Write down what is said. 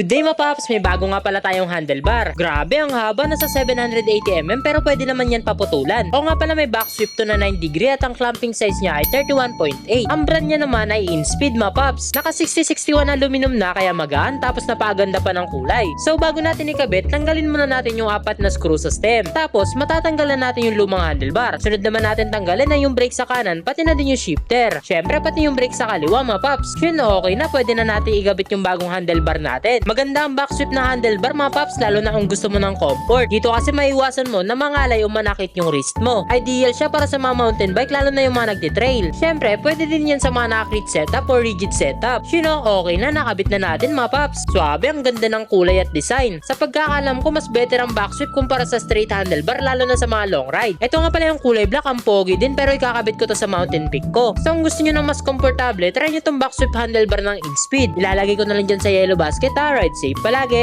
Good day mga paps, may bago nga pala tayong handlebar. Grabe, ang haba, nasa 780mm pero pwede naman yan paputulan. O nga pala may back sweep to na 9 degree at ang clamping size niya ay 31.8. Ang brand niya naman ay InSpeed mga paps. Naka 6061 aluminum na kaya magaan tapos napaganda pa ng kulay. So bago natin ikabit, tanggalin muna natin yung apat na screw sa stem. Tapos matatanggalan natin yung lumang handlebar. Sunod naman natin tanggalin na yung brake sa kanan pati na din yung shifter. Syempre pati yung brake sa kaliwa mga paps. Yun okay na pwede na natin igabit yung bagong handlebar natin. Maganda ang back sweep na handlebar mga paps lalo na kung gusto mo ng comfort. Dito kasi maiwasan mo na mangalay o manakit yung wrist mo. Ideal siya para sa mga mountain bike lalo na yung mga nagtitrail. Syempre pwede din yan sa mga nakakrit setup or rigid setup. You know, okay na nakabit na natin mga paps. Swabe ang ganda ng kulay at design. Sa pagkakalam ko mas better ang back sweep kumpara sa straight handlebar lalo na sa mga long ride. Ito nga pala yung kulay black ang pogi din pero ikakabit ko to sa mountain peak ko. So kung gusto nyo ng mas komportable, try nyo tong back sweep handlebar ng InSpeed. Ilalagay ko na lang dyan sa yellow basket ha. Ride safe palagi.